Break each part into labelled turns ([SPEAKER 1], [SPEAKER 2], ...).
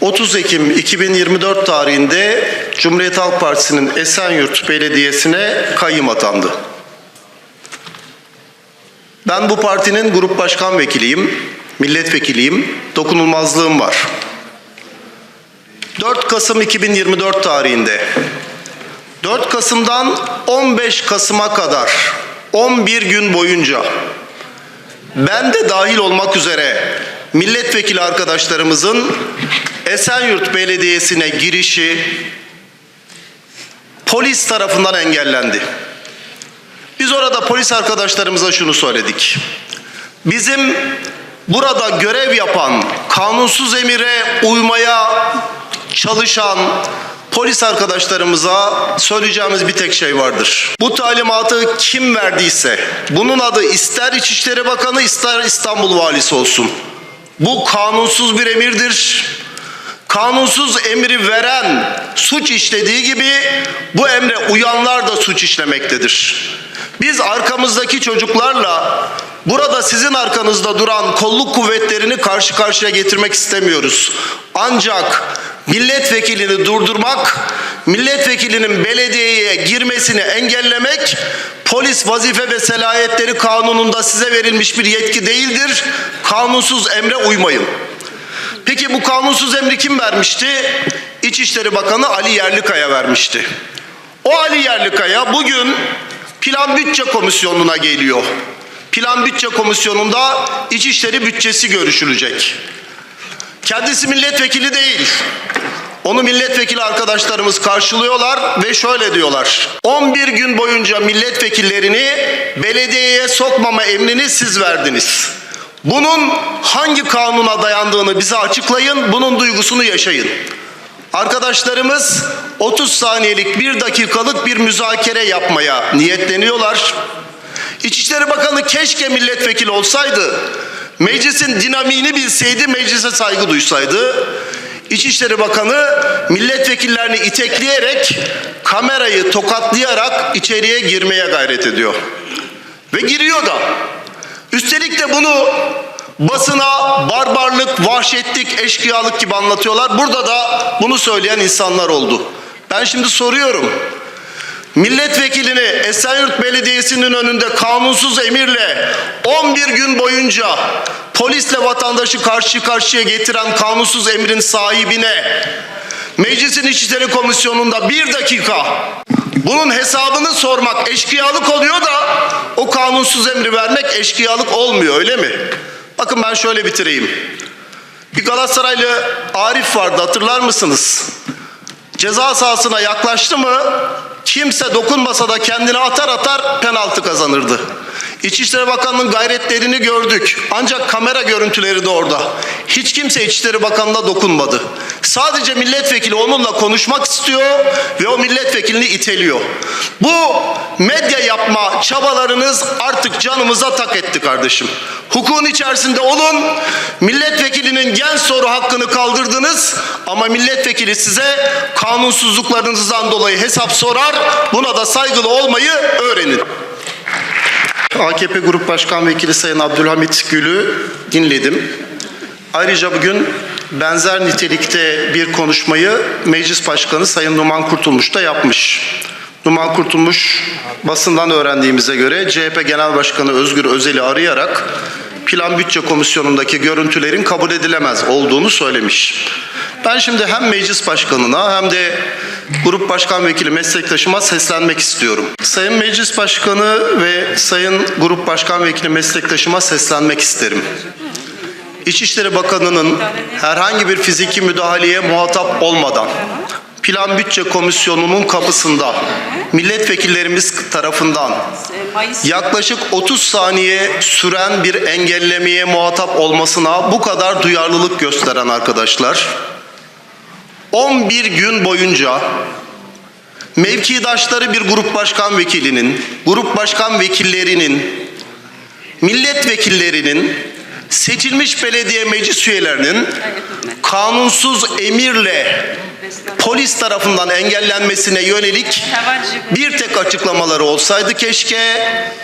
[SPEAKER 1] 30 Ekim 2024 tarihinde Cumhuriyet Halk Partisi'nin Esenyurt Belediyesi'ne kayyım atandı. Ben bu partinin grup başkan vekiliyim, milletvekiliyim, dokunulmazlığım var. 4 Kasım 2024 tarihinde 4 Kasım'dan 15 Kasım'a kadar 11 gün boyunca ben de dahil olmak üzere milletvekili arkadaşlarımızın Esenyurt Belediyesi'ne girişi polis tarafından engellendi. Biz orada polis arkadaşlarımıza şunu söyledik. Bizim burada görev yapan, kanunsuz emire uymaya çalışan polis arkadaşlarımıza söyleyeceğimiz bir tek şey vardır. Bu talimatı kim verdiyse, bunun adı ister İçişleri Bakanı ister İstanbul Valisi olsun. Bu kanunsuz bir emirdir. Kanunsuz emri veren suç işlediği gibi bu emre uyanlar da suç işlemektedir. Biz arkamızdaki çocuklarla burada sizin arkanızda duran kolluk kuvvetlerini karşı karşıya getirmek istemiyoruz. Ancak milletvekilini durdurmak, milletvekilinin belediyeye girmesini engellemek polis vazife ve selahiyetleri kanununda size verilmiş bir yetki değildir. Kanunsuz emre uymayın. Peki bu kanunsuz emri kim vermişti? İçişleri Bakanı Ali Yerlikaya vermişti. O Ali Yerlikaya bugün Plan Bütçe Komisyonu'na geliyor. Plan Bütçe Komisyonu'nda İçişleri bütçesi görüşülecek. Kendisi milletvekili değil. Onu milletvekili arkadaşlarımız karşılıyorlar ve şöyle diyorlar. 11 gün boyunca milletvekillerini belediyeye sokmama emrini siz verdiniz. Bunun hangi kanuna dayandığını bize açıklayın, bunun duygusunu yaşayın. Arkadaşlarımız 30 saniyelik bir dakikalık bir müzakere yapmaya niyetleniyorlar. İçişleri Bakanı keşke milletvekili olsaydı, meclisin dinamiğini bilseydi, meclise saygı duysaydı. İçişleri Bakanı milletvekillerini itekleyerek, kamerayı tokatlayarak içeriye girmeye gayret ediyor. Ve giriyor da. Üstelik de bunu basına barbarlık, vahşetlik, eşkıyalık gibi anlatıyorlar. Burada da bunu söyleyen insanlar oldu. Ben şimdi soruyorum. Milletvekilini Esenyurt Belediyesi'nin önünde kanunsuz emirle 11 gün boyunca polisle vatandaşı karşı karşıya getiren kanunsuz emrin sahibine Meclisin İçişleri Komisyonu'nda bir dakika bunun hesabını sormak eşkıyalık oluyor da o kanunsuz emri vermek eşkıyalık olmuyor öyle mi? Bakın ben şöyle bitireyim. Bir Galatasaraylı Arif vardı hatırlar mısınız? Ceza sahasına yaklaştı mı kimse dokunmasa da kendini atar atar penaltı kazanırdı. İçişleri Bakanı'nın gayretlerini gördük. Ancak kamera görüntüleri de orada. Hiç kimse İçişleri Bakanı'na dokunmadı. Sadece milletvekili onunla konuşmak istiyor ve o milletvekilini iteliyor. Bu medya yapma çabalarınız artık canımıza tak etti kardeşim. Hukukun içerisinde olun. Milletvekilinin gen soru hakkını kaldırdınız ama milletvekili size kanunsuzluklarınızdan dolayı hesap sorar. Buna da saygılı olmayı öğrenin. AKP Grup Başkan Vekili Sayın Abdülhamit Gül'ü dinledim. Ayrıca bugün benzer nitelikte bir konuşmayı Meclis Başkanı Sayın Numan Kurtulmuş da yapmış. Numan Kurtulmuş basından öğrendiğimize göre CHP Genel Başkanı Özgür Özel'i arayarak Plan Bütçe Komisyonu'ndaki görüntülerin kabul edilemez olduğunu söylemiş. Ben şimdi hem meclis başkanına hem de grup başkan vekili meslektaşıma seslenmek istiyorum. Sayın Meclis Başkanı ve Sayın Grup Başkan Vekili meslektaşıma seslenmek isterim. İçişleri Bakanı'nın herhangi bir fiziki müdahaleye muhatap olmadan Plan Bütçe Komisyonu'nun kapısında milletvekillerimiz tarafından yaklaşık 30 saniye süren bir engellemeye muhatap olmasına bu kadar duyarlılık gösteren arkadaşlar 11 gün boyunca mevkidaşları bir grup başkan vekilinin, grup başkan vekillerinin, milletvekillerinin, seçilmiş belediye meclis üyelerinin kanunsuz emirle polis tarafından engellenmesine yönelik bir tek açıklamaları olsaydı keşke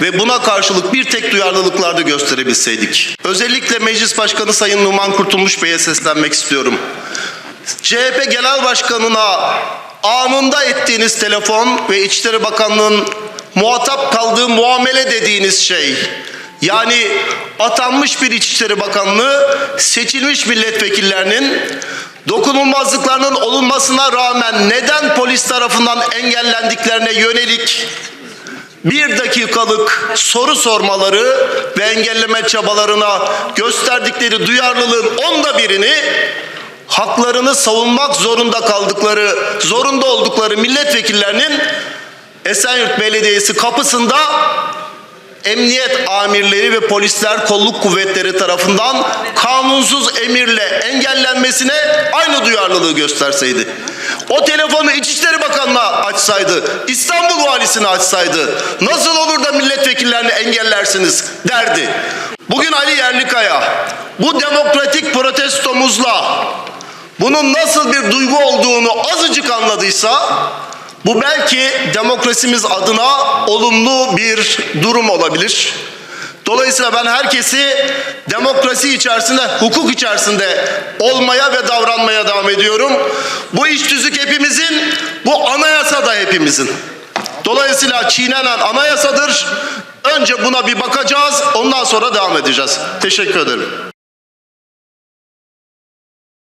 [SPEAKER 1] ve buna karşılık bir tek duyarlılıklarda gösterebilseydik. Özellikle Meclis Başkanı Sayın Numan Kurtulmuş Bey'e seslenmek istiyorum. CHP Genel Başkanı'na anında ettiğiniz telefon ve İçişleri Bakanlığı'nın muhatap kaldığı muamele dediğiniz şey yani atanmış bir İçişleri Bakanlığı seçilmiş milletvekillerinin dokunulmazlıklarının olunmasına rağmen neden polis tarafından engellendiklerine yönelik bir dakikalık soru sormaları ve engelleme çabalarına gösterdikleri duyarlılığın onda birini haklarını savunmak zorunda kaldıkları, zorunda oldukları milletvekillerinin Esenyurt Belediyesi kapısında emniyet amirleri ve polisler kolluk kuvvetleri tarafından kanunsuz emirle engellenmesine aynı duyarlılığı gösterseydi. O telefonu İçişleri Bakanı'na açsaydı, İstanbul Valisi'ne açsaydı nasıl olur da milletvekillerini engellersiniz derdi. Bugün Ali Yerlikaya bu demokratik protestomuzla bunun nasıl bir duygu olduğunu azıcık anladıysa bu belki demokrasimiz adına olumlu bir durum olabilir. Dolayısıyla ben herkesi demokrasi içerisinde, hukuk içerisinde olmaya ve davranmaya devam ediyorum. Bu iş tüzük hepimizin, bu anayasa da hepimizin. Dolayısıyla çiğnenen anayasadır. Önce buna bir bakacağız, ondan sonra devam edeceğiz. Teşekkür ederim.